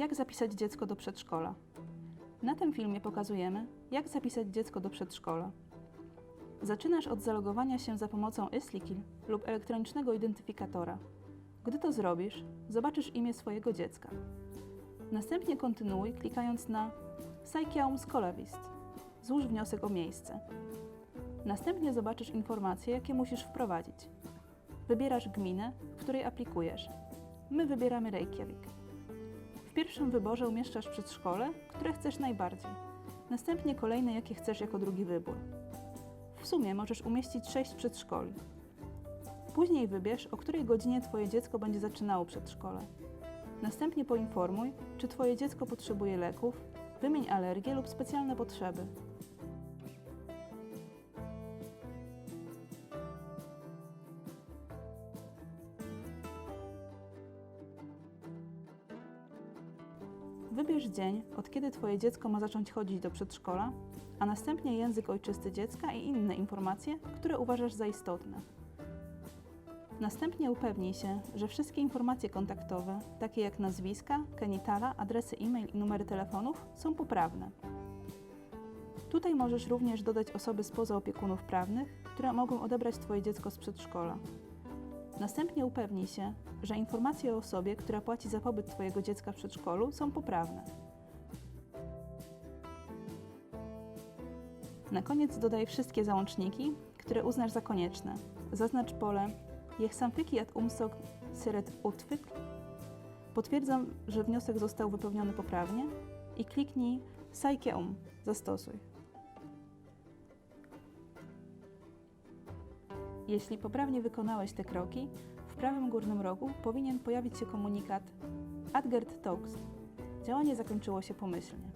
Jak zapisać dziecko do przedszkola? Na tym filmie pokazujemy, jak zapisać dziecko do przedszkola. Zaczynasz od zalogowania się za pomocą Islikil lub elektronicznego identyfikatora. Gdy to zrobisz, zobaczysz imię swojego dziecka. Następnie kontynuuj klikając na Saikiaum Skolawist. Złóż wniosek o miejsce. Następnie zobaczysz informacje, jakie musisz wprowadzić. Wybierasz gminę, w której aplikujesz. My wybieramy Reykjavik. W pierwszym wyborze umieszczasz przedszkole, które chcesz najbardziej. Następnie kolejne, jakie chcesz jako drugi wybór. W sumie możesz umieścić 6 przedszkoli. Później wybierz, o której godzinie Twoje dziecko będzie zaczynało przedszkole. Następnie poinformuj, czy Twoje dziecko potrzebuje leków, wymień alergie lub specjalne potrzeby. Wybierz dzień, od kiedy Twoje dziecko ma zacząć chodzić do przedszkola, a następnie język ojczysty dziecka i inne informacje, które uważasz za istotne. Następnie upewnij się, że wszystkie informacje kontaktowe, takie jak nazwiska, genitala, adresy e-mail i numery telefonów, są poprawne. Tutaj możesz również dodać osoby spoza opiekunów prawnych, które mogą odebrać Twoje dziecko z przedszkola. Następnie upewnij się, że informacje o osobie, która płaci za pobyt Twojego dziecka w przedszkolu, są poprawne. Na koniec dodaj wszystkie załączniki, które uznasz za konieczne. Zaznacz pole Jech samtyki umsok syret utwyk. Potwierdzam, że wniosek został wypełniony poprawnie i kliknij Sajkeum. Zastosuj. Jeśli poprawnie wykonałeś te kroki, w prawym górnym rogu powinien pojawić się komunikat Adgert Talks. Działanie zakończyło się pomyślnie.